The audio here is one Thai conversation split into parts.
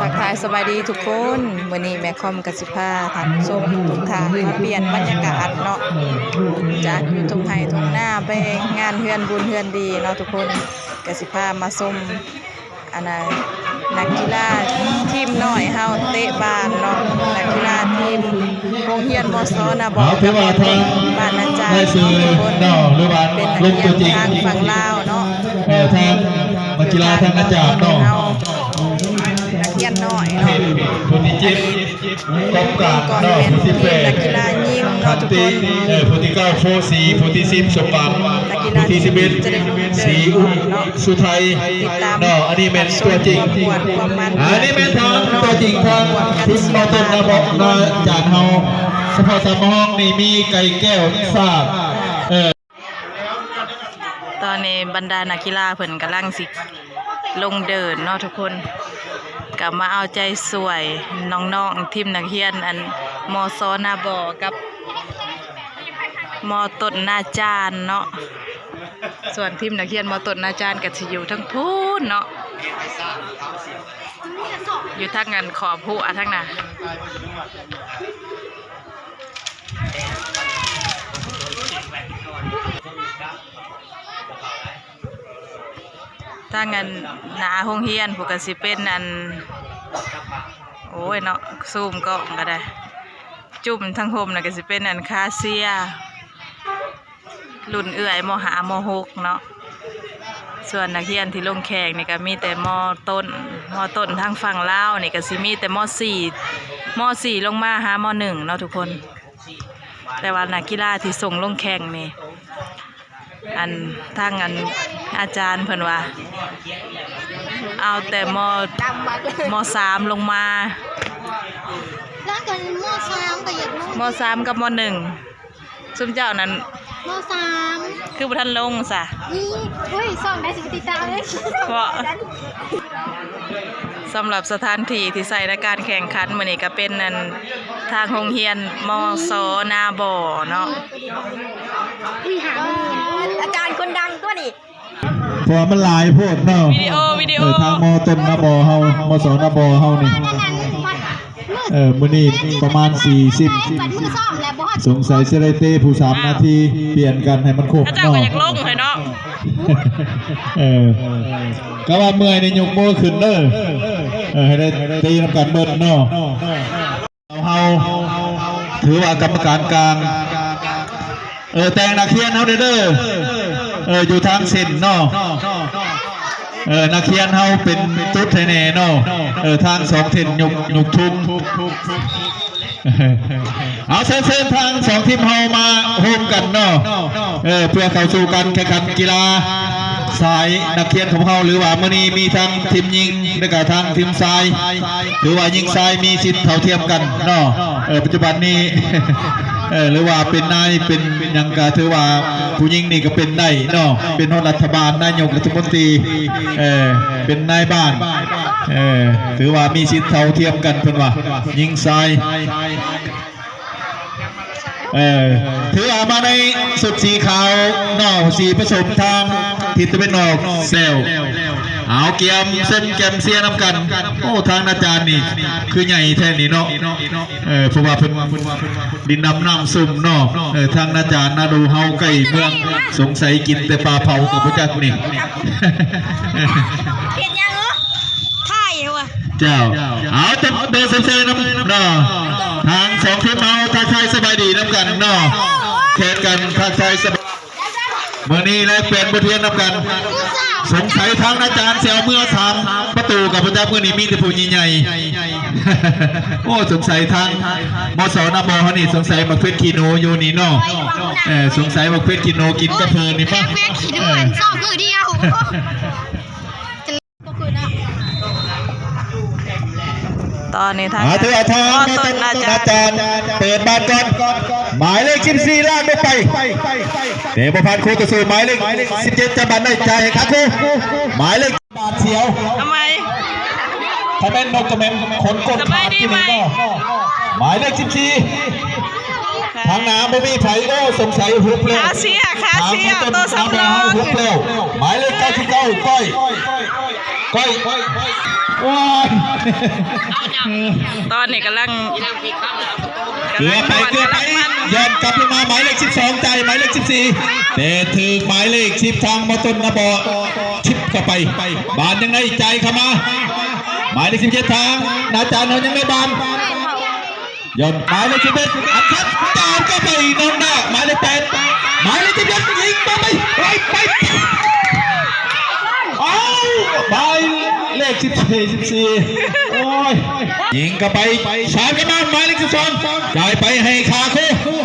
ทักทายสบายดีทุกคนวันนี้แม่คอมกับสิพาท่านผู้ชมทุกท่านมาเปลี่ยนบรรยากาศเนาะจากอยู่ตรงไห้ตรงหน้าไปงานเฮือนบุญเฮือนดีเนาะทุกคนกับสิพามาส้มอันนั้นนักกีฬาทีมน้อยเฮาเตะบานเนาะนักกีฬาทีมโรงเรียนมสนาบอเอาถือว่าทางบ้านอาจารย์ได้ซื้อเนาะทุกคนเนาะหรือว่าเป็นนักลงตัวจริเรียงนทางฝั่งลาวเนาะเออทางนักกีฬาทางอาจารย์เนาะ นักเรียนน้อยเนาะผู้ที่เจ็ดกองกลางเนาะผู้ที่แปดนักกีฬายิงขัเนาะนทุกติคนเออผู้ที่เก้าโฟสีผู้ที่สิบสมบัติผู้ที่สิบเอ็ดสีอุ้มสุไทยเนาะอันนี้แม่นตัวจริงปวดความมันอันนี้แม่นทางตัวจริงทางทิศมาต้นนะบอกนะจานเฮาเฉพาะสามห้องนี่มีไก่แก้วซากเออตอนนี้บรรดานักกีฬาเพิ่นกำลังสิลงเดินเนาะทุกคน กลับมาเอาใจสวยน้องๆทีมนักเรียนอันมซอนาบอกับมต้นนาจารย์เนาะส่วนทีมนักเรียนมต้นนาจารย์ก็สิอยู่ทั้งพูนเนาะอยู่ทั้งกันขอบผู้อะทั้งน่ะ ถ้างั้นหนาห้องเฮียนผูกกสิเป็นอัน โอ้ยเนาะซูมก็ก็ได้ จุ่มทั้งโฮมนะก็สิเป็นอันคาเซียรุ่นเอื่อยมหามหกเนาะส่วนนักเรียนที่ลงแข่งนี่ก็มีแต่มอต้นมอต้นทางฝั่งลาวนี่ก็สิมีแต่มอสี่มอสี่ลงมาหามอหนึ่งเนาะทุกคน แต่ว่านักกีฬาที่ส่งลงแข่งนี่อันทางอัน อาจารย์เพิ่นว่า เอาแต่มดำมากเลยมสามลงมาแล้วกันมอสามก็อยากมสามกับมหนึ่งซุมเจ้านั้นมอสามคือบ่ทันลงซะนี่เฮ้ยส่องได้สิบติดตามเลยเพราะสำหรับสถานที่ที่ใส่ในการแข่งขันมื้อนี้ก็เป็นนั่นทางโรงเรียนมสนาบ่อเนาะอุ้ยหาอาจารย์คนดังตัวนี่เพ ราะว่ามันหลายโพดเนาะวิดีโอวิดีโอ เออทางมอต้นนาบอเฮามอสอนาบอเฮานี่นั้นนั้นฟัดมือเออมื้อนี้ประมาณปัดมือซ่อมแล้วบอส40สงสัยสิได้เต้ผู้สามนาทีเปลี่ยนกันให้มันครบถ้าเจ้าเนาะก็อยากลงให้เนาะเออก็ว่าเมื่อยในยกมือขึ้นเด้อเออให้ได้ตีนำกันเบิดเนาะเฮาถือว่ากรรมการกลาง เออแต่งนักเขียนเฮาเด้อเด้อ เอออยู่ทางเส้นเนาะเออนักเขียนเฮาเป็นตุ๊ดไทแน่เนาะเออทางสองเส้นยกหยกทุกเอาเชิญเชิญทางสองทีมเฮามาโฮมกันเนาะเออเพื่อเข้าสู่การแข่งขันกีฬาสายนักเขียนของเฮาหรือว่ามื้อนี้มีทั้งทีมยิงและก็ทางทีมทราย หรือว่ายิงทรายมีสิทธิ์เท่าเทียมกันเนาะเออปัจจุบันนี้ เออหรือว่าเป็นนายเป็นยังกะถือว่าผู้หญิงนี่ก็เป็นได้เนาะเป็นอดรัฐบาลนายกรัฐมนตรีเออเป็นนายบ้านเออถือว่ามีสิทธิ์เท่าเทียมกันเพิ่นว่ายิงทรายเออถือว่ามาในสุดสีขาวนอกสีผสมทางทิศตะวันออกเซล เอาเกียมเส้นแกมเสียน้ำกัน โอ้ทางอาจารย์นี่ คือใหญ่แท้นี่เนาะเออเพราะว่าเพิ่นดินดำน้ำซุ่มเนาะเออทางอาจารย์นาดูเฮาใกล้เมืองสงสัยกินแต่ปลาเผากับพระจักนี่เห็นยังเหรอถ่ายเหรอเจ้าเอาแต่เดินเซ่ๆน้ำเนาะทางสองทีมเฮาทักทายสบายดีน้ำกันเนาะแข่งกันทักทายสบายเมื่อนี้เลยเปลี่ยนบทเรียนน้ำกัน สงสัยทางอาจารย์เสียวเมื่อสามประตูกับพระเจ้าเมื่อนี้มีแต่ผู้ใหญ่ๆโอ้สงสัยทางมสนบเขานี่สงสัยมาเพื่อนคีโนอยู่นี่เนาะเออสงสัยมาเพื่อนคีโนกินกระเพลินนี่แม่ปะแม่ขี่ด้วยซ่อมมือเดียวก็คือนะ ตอนนี้ทางอาเถอะทางมไม่ต้ต้นนอาอาจารย์จารย์เปิดบ้านก่อนหมายเลขสิบสี่ลากไม่ไปเดบพันธ์ครูตะสูหมายเลขสิบเจ็ดจะบันได้ใจายครับครูหมายเลขบาทเสียวทำไมถ้าเป็นนกกระเมมขนกดสบายดีไหมหมายเลขสิบสี่ทางน้ำบ่มีไผโอ้สงสัยหุบเร็วขาเสียขาเสียตัวสำรองหุบเร็วหมายเลขเก้าสิบเก้าก้อย ก้อยว้ายตอนนี้กำลังเกือบไปเกือบไปย้อนกลับลงมาหมายเลข12ใจหมายเลข14แต่ถือหมายเลข10ทางมาต้นนะบอชิปเข้าไปบานยังไงใจเข้ามา หมายเลข17ทางนาจารย์นนยังไม่บานย้อนหมายเลข11อัดครับตามเข้าไปน้องหน้าหมายเลข8หมายเลข11ยิงมาไปไป ไปเอาหมายเลข14 14โอ้ยยิงเข้าไปสามกันมาหมายเลข12จ่ายไปให้คาคู่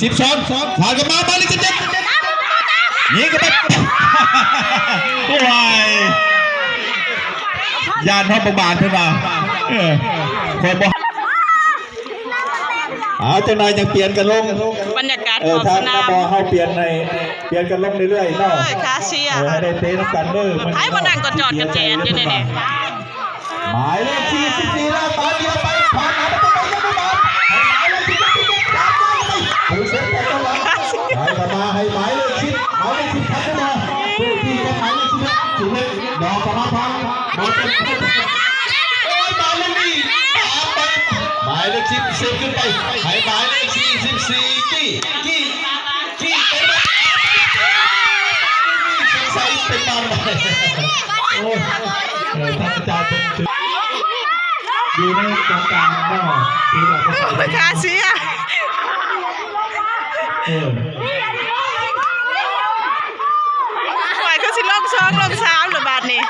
12ผ่านกันมาหมายเลข17ยิงเข้าไปโอ้ยยานห้องประบาลขึ้นมาเออคนบอกเอาจังนายยังเปลี่ยนกันลงบรรยากาศ เอขออบทาสงหนาน้ามบอเฮาเปลี่ยนในเปลี่ยนกันลงเรื่อยๆเนาะเอ้ยคาเชียเออให้ได้เตะน้ำกันเด้อให้มานั่งกอดจอดกันแจนอยู่นี่นี่หมายเลขที่14แล้วตาเดียวไปผ่านหาประตูไปยังไม่บอลให้หมายเลขที่14ตามไปถือเส้นไปตลอดให้กลับมาให้หมายเลขสิบหมายเลขสิบพันขึ้นมาผู้ที่เป็นหมายเลขสิบเอ็ดสิบเอ็ดดอกกระมาพังดอกกระมาพังโอ้ยหมายเลขนี่ตามไปหมายเลขสิบสี่ขึ้นไปให้หมายเลขสี่สิบสี่กี้กี้กี้เป็นบ้านใส่เป็นบ้านไป โอ้พระอาจารย์อยู่ในกองกลางเนาะที่เราก็ใส่คาเชียเออปล่อยก็สิลงสองลงสามหรือบาทนี่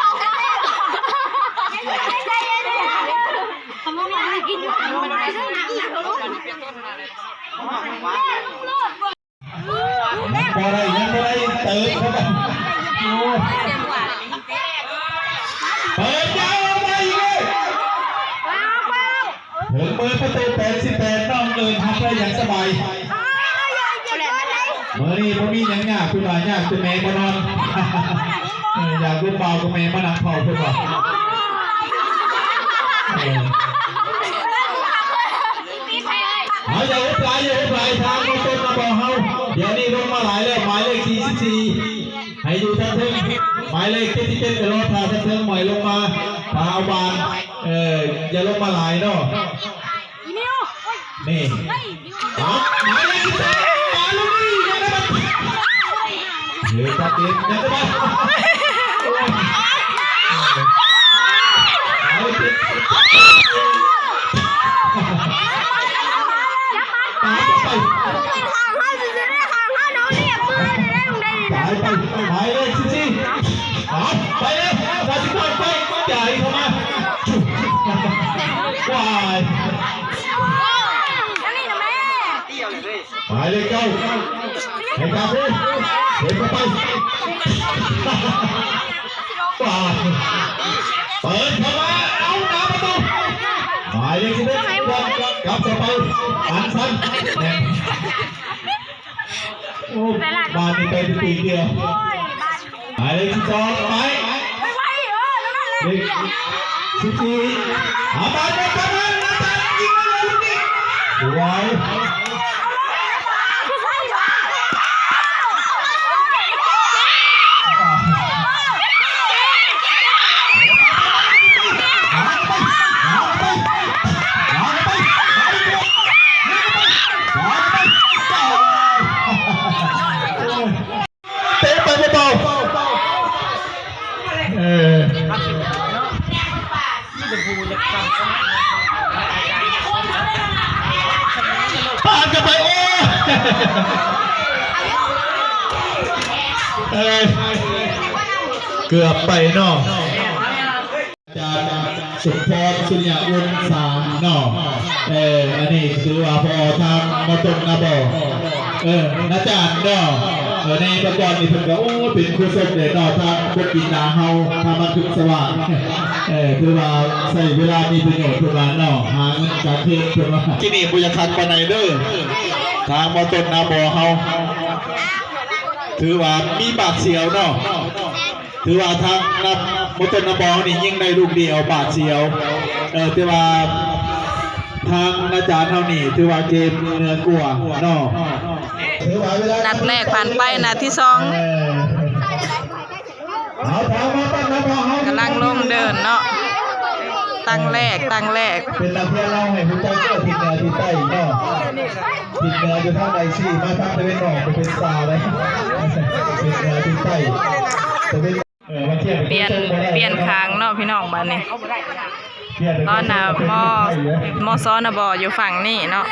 พอได้ยังไม่ได้เติมเข้าไป เปิดยาวออกมาอีกเลยถึงเปิดประตูแปดสิบแปดน้องเดินทำได้อย่างสบายเมื่อนี้พ่มีหยังยากคุณหลายยากจะแม่มานอนอยากคุณเบาคุณแม่มานั่งเผาเพื่อนบอก หมายเลขที่สิบเจ็ดกระโดดพาทั้งทึงหมอยลงมาพาเอาบานเอออย่าลงมาหลายเนาะนี่ครับมาเลยที่สองมาเลยนี่ยังไงบ้างเดี๋ยวจับเองยังไงบ้ หมายเลขเก้าให้กาพูเดินเข้าไปป่าเปิดเข้ามาเอาน้ำประตูหมายเลขสิบเอ็ดกลับเข้าไปอันสั้นโอ้บ้านนี้เป็นปีเดียวหมายเลขสิบสองหมายเลขสิบสี่อาบานเดินเข้ามาน้ำตาลยิงเลยลูกนี้ไว้ เบาๆเออผ่านกันไปโอ้เออเกือบไปนอาจารย์สุพรสุริยะวงศาเนาะเอออันนี้คือว่าพอทำมาตรงนะบอก เอออาจารย์เนาะเออในประกอบนี่เพิ่นก็โอ้เป็นครูสมเด็จเนาะทางพวกกินนาเฮาทำมาถึงสว่างเออคือว่าใส่เวลามีประโยชน์เพื่อว่าเนาะหาเงินจากเพลงเพื่อว่าที่นี่บุญคักปานไหนเด้อทางมาต้นนาบ่อเฮาถือว่ามีบาดเสียวเนาะถือว่าทางนับมอตอร์นบอนี่ยิ่งได้ลูกเดียวบาดเสียวเออถือว่าทางอาจารย์เท่านี่ถือว่าเกมเนื้อกลัวเนาะถือว่าเวลา นัดแรกผ่านไปนัดที่สองเออเอาทางมาตั้งนะบอลเฮากำลังลงเดินเนาะตั้งแรกตั้งแรกเป็นนักเที่ยวเล่าให้ผู้เจ้าเจ้าทิศเหนือทิศใต้เนาะทิศเหนืออยู่ทางใดซี่มาทางตะวันออกจะเป็นซาเลยทิศเหนือทิศใต้ตะวันเออมาเที่ยวเปลี่ยนเปลี่ยนคางเนาะพี่น้องบ้านนี้ตอนน่ะมอมอซ้อนน่ะบ่อยู่ฝั่งนี้เนาะ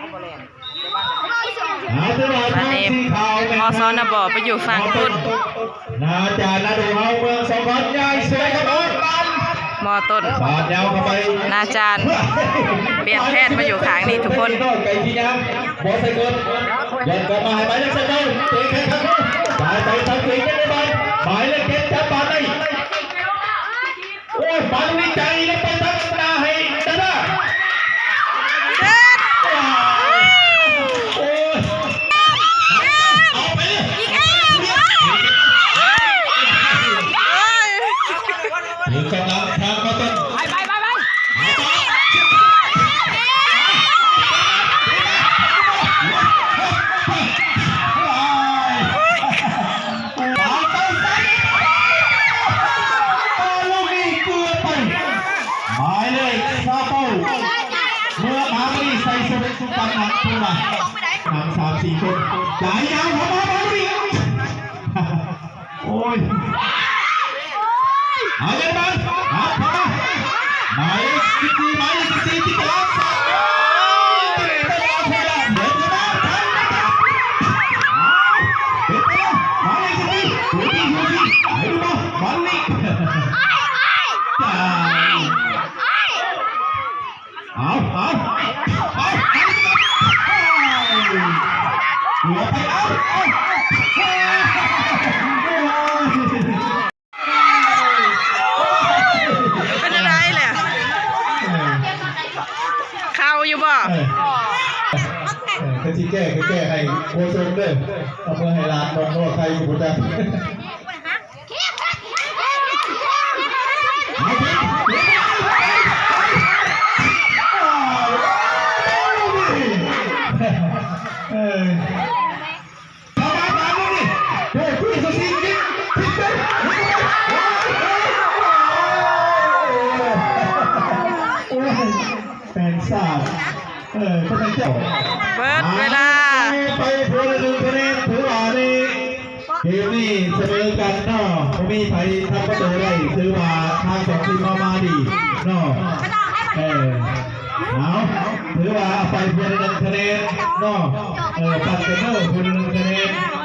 ลงกันที่ไหนเสียบ้านเดี๋ยวเล่นก็ได้เขาบ่เล่นเสียบ้านหาตลาดบ้านนี้มอซ้อนน่ะบ่ไปอยู่ฝั่งพุทธนาจานาดูเฮาเมืองสองพันยายสวยครับผมมอต้นบาดยาวเข้าไปนาจารย์เปลี่ยนแพทย์มาอยู่ข้างนี้ทุกคนไก่ที่ยังบอสใส่เกินยันกลับมาให้หมายเลขใส่เกินเตะแค่ทางนู้นจ่ายไปทางปีกได้ไหมหมายเลขเจ็ดจับบอลได้โอ้ยบอลนี่ใจแล้วไปทางหน้าให้ดาด้าโอ้ยเอาไปเลยถึงกำลังทางมาต้น ไปไปไปไป ลูกนี้เกือบไปหมายเลขซาเป้าเมื่อมาไม่ได้ ใส่เสื้อเป็นสุพรรณหนังตัวละหนังสามสี่คนหลายยาวเข้ามาบอลนี่โอ้ยเอาเลยบอลเอาเข้ามาหมายเลขสิบสี่หมายเลขสิบสี่ที่กลางสาม ก็ที่แก้ก็แก้ให้โคชมเด้อเอเพื่อให้ร้านนอนนวดไทยอยู่ประจำเอาไปเออทำมาตามนี่เฮ้ยคุยสุดสิ่งกินคิดเป็นแฟนสาว เปิดเวลาไปพลหนึ่งคะแนนถือว่านี่เกมนี้เสมอกันเนาะมีใครทำประตูได้ถือว่าทางสองทีมมามาดีเนาะเออเอาถือว่าไปพลหนึ่งคะแนนเนาะเออตัดเซนเตอร์พลหนึ่งคะแนน